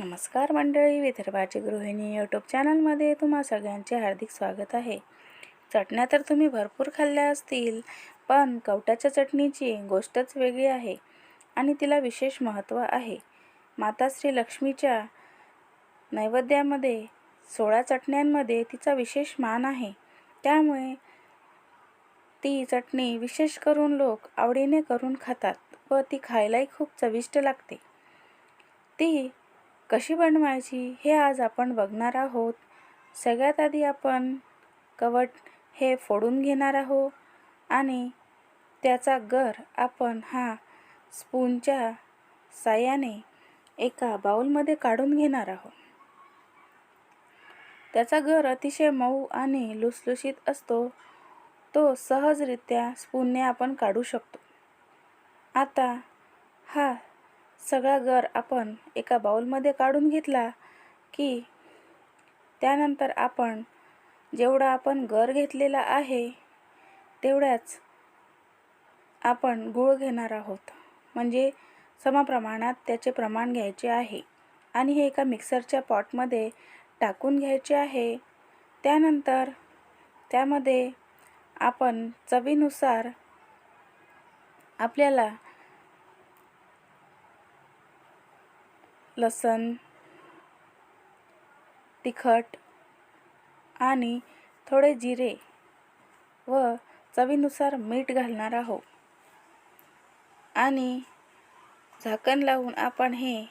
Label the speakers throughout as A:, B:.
A: नमस्कार मंडळी विदर्भाची गृहिणी यूट्यूब चॅनलमध्ये तुम्हा सगळ्यांचे हार्दिक स्वागत आहे. चटण्या तर तुम्ही भरपूर खाल्ल्या असतील पण कवट्याच्या चटणीची गोष्टच वेगळी आहे आणि तिला विशेष महत्त्व आहे. माता श्री लक्ष्मीच्या नैवेद्यामध्ये सोळा चटण्यांमध्ये तिचा विशेष मान आहे. त्यामुळे ती चटणी विशेष करून लोक आवडीने करून खातात व ती खायलाही खूप चविष्ट लागते. ती कशी बनवायची हे आज आपण बघणार आहोत. सगळ्यात आधी आपण कवट हे फोडून घेणार आहोत आणि त्याचा गर आपण हा स्पूनच्या साह्याने एका बाउलमध्ये काढून घेणार आहोत. त्याचा गर अतिशय मऊ आणि लुसलुशीत असतो. तो सहजरित्या स्पूनने आपण काढू शकतो. आता हा सगळा गर आपण एका बाऊलमध्ये काढून घेतला की त्यानंतर आपण जेवढा आपण गर घेतलेला आहे तेवढ्याच आपण गूळ घेणार आहोत. म्हणजे समप्रमाणात त्याचे प्रमाण घ्यायचे आहे आणि हे एका मिक्सरच्या पॉटमध्ये टाकून घ्यायचे आहे. त्यानंतर त्यामध्ये आपण चवीनुसार आपल्याला लसण तिखट आणि थोडे जिरे व चवीनुसार मीठ घालणार आहोत. आणि झाकण लावून आपण हे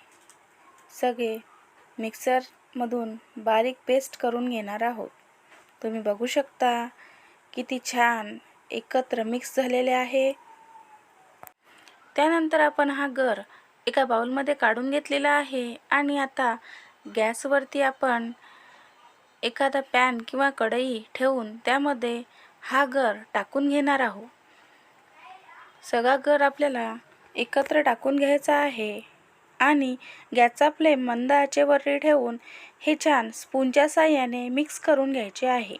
A: सगळे मिक्सरमधून बारीक पेस्ट करून घेणार आहोत. तुम्ही बघू शकता किती छान एकत्र मिक्स झालेले आहे. त्यानंतर आपण हा गर एका बाउलमध्ये काढून घेतलेला आहे. आणि आता गॅसवरती आपण एखादा पॅन किंवा कढई ठेवून त्यामध्ये हा गर टाकून घेणार आहोत. सगळा गर आपल्याला एकत्र टाकून घ्यायचा आहे. आणि गॅसचा फ्लेम मंद आचेवरती ठेवून हे छान स्पूनच्या साह्याने मिक्स करून घ्यायचे आहे.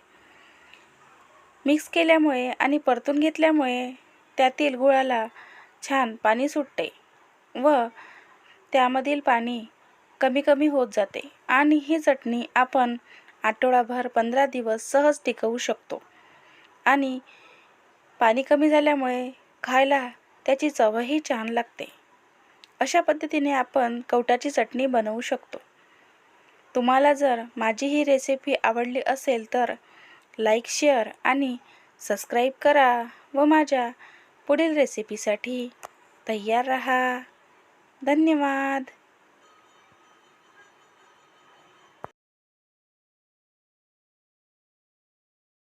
A: मिक्स केल्यामुळे आणि परतून घेतल्यामुळे त्यातील गुळाला छान पाणी सुटते. व त्यामधील पाणी कमी कमी होत जाते. आणि ही चटणी आपण आठवडाभर पंधरा दिवस सहज टिकवू शकतो. आणि पाणी कमी झाल्यामुळे खायला त्याची चवही छान लागते. अशा पद्धतीने आपण कवटाची चटणी बनवू शकतो. तुम्हाला जर माझी ही रेसिपी आवडली असेल तर लाईक शेअर आणि सबस्क्राईब करा व माझ्या पुढील रेसिपीसाठी तयार रहा. धन्यवाद.